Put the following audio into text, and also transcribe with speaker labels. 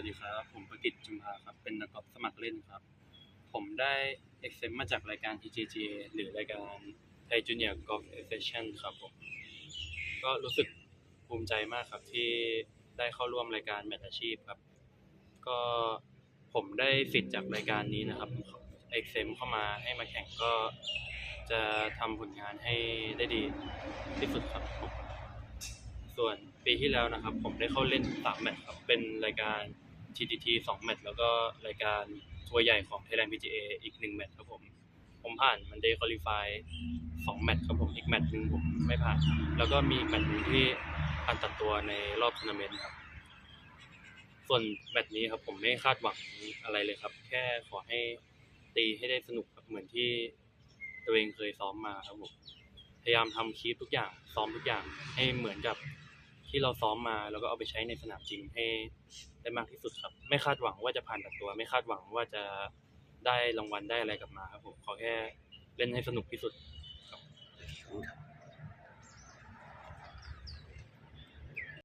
Speaker 1: วัสดีครับ ผมประกิตจุมพาครับ เป็นนักกอล์ฟสมัครเล่นครับ ผมได้เอ็กเซมมาจากรายการ TGGA หรือรายการไทยจูเนียร์กอล์ฟเอเซชันครับผม ก็รู้สึกภูมิใจมากครับที่ได้เข้าร่วมรายการแมตช์อาชีพครับ ก็ผมได้สิทธิ์จากรายการนี้นะครับเอ็กเซมเข้ามาให้มาแข่งก็จะทำผลงานให้ได้ดีที่สุดครับผมส่วนปีที่แล้วนะครับ ผมได้เข้าเล่น3แมตช์ครับเป็นรายการ TTT 2แมตช์แล้วก็รายการทัวร์ใหญ่ของ Thailand PGA อีก1แมตช์ครับผม ผมผ่านมันได้คุริฟาย2แมตช์ครับผมอีกแมตช์หนึ่งผมไม่ผ่าน แล้วก็มีอีกแมตช์หนึ่งที่ผ่านตัดตัวในรอบทัวร์นาเมนต์ครับ ส่วนแมตช์นี้ครับผมไม่คาดหวังอะไรเลยครับ แค่ขอให้ตีให้ได้สนุกครับเหมือนที่ตัวเองเคยซ้อมมาครับผมพยายามทำคีปทุกอย่างซ้อมทุกอย่างให้เหมือนกับ ที่เราซ้อมมาแล้วก็เอาไปใช้ในสนามจริงให้ได้มากที่สุดครับ ไม่คาดหวังว่าจะผ่านตัดตัว ไม่คาดหวังว่าจะได้รางวัลได้อะไรกลับมาครับผมขอแค่เล่นให้สนุกที่สุด